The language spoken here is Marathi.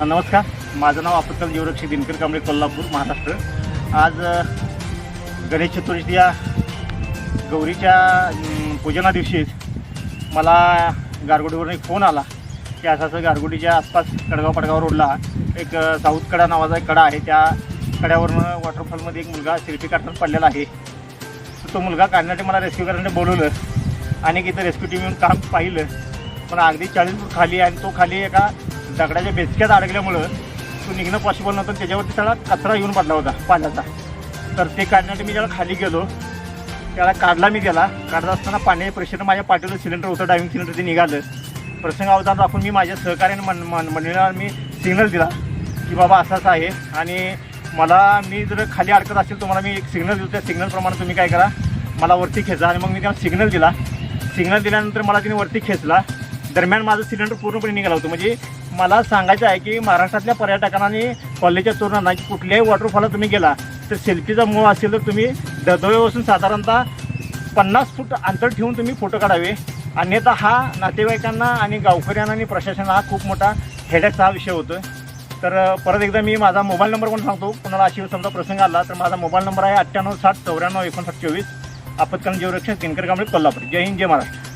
नमस्कार. माझं नाव आपत्काल जीवरक्षी दिनकर कांबळे कोल्हापूर महाराष्ट्र. आज गणेश चतुर्थी या गौरीच्या पूजना दिवशीच मला गारगोडीवरून एक फोन आला की असं असं गारगोटीच्या आसपास कडगाव पडगाव रोडला एक साऊथ कडा नावाचा एक कडा आहे. त्या कड्यावरनं वॉटरफॉलमध्ये एक मुलगा सेल्फी काढताना पडलेला आहे. तो मुलगा काढण्यासाठी मला रेस्क्यू करण्यासाठी बोलवलं आणि इथं रेस्क्यू टीम येऊन काम पाहिलं. पण अगदी चाळीस फूट खाली आहे आणि तो खाली एका दगडाच्या बेचक्यात अडकल्यामुळं तो निघणं पॉसिबल नव्हतं त्याच्यावरती त्याला कचरा येऊन पडला होता पाण्याचा. तर ते काढण्यासाठी मी जेव्हा खाली गेलो त्याला काढला मी त्याला काढत असताना पाण्याचे प्रेशर माझ्या पाठीवर सिलेंडर होतं डायविंग सिलेंडर ते निघालं. प्रसंग अवतार दाखवून मी माझ्या सहकार्याने मन मन मंडळीला मी सिग्नल दिला की बाबा असं असं आहे. आणि मला मी जर खाली अडकत असेल तुम्हाला मी एक सिग्नल देतो. त्या सिग्नलप्रमाणे तुम्ही काय करा मला वरती खेचा. आणि मग मी त्याला सिग्नल दिला. सिग्नल दिल्यानंतर मला तिने वरती खेचला. दरम्यान माझं सिलेंडर पूर्णपणे निघाला होतं. म्हणजे मला सांगायचं आहे की महाराष्ट्रातल्या पर्यटकांना आणि कॉलेजच्या तरुणांना की कुठल्याही वॉटरफॉलला तुम्ही गेला तर सेल्फीचा मूळ असेल तर तुम्ही धबधब्यापासून साधारणतः पन्नास फूट अंतर ठेवून तुम्ही फोटो काढावे. अन्यथा हा नातेवाईकांना आणि गावकऱ्यांना आणि प्रशासनाला हा खूप मोठा हेडॅकचा हा विषय होतो तर परत एकदा मी माझा मोबाईल नंबर पण सांगतो. कुणाला अशी समजा प्रसंग आला तर माझा मोबाईल नंबर आहे अठ्ठ्याण्णव साठ चौऱ्याण्णव एकोणसाठ चोवीस. आपत्कालीन जीवरक्षण दिनकर कांबळे कोल्हापूर. जय हिंद जय महाराष्ट्र.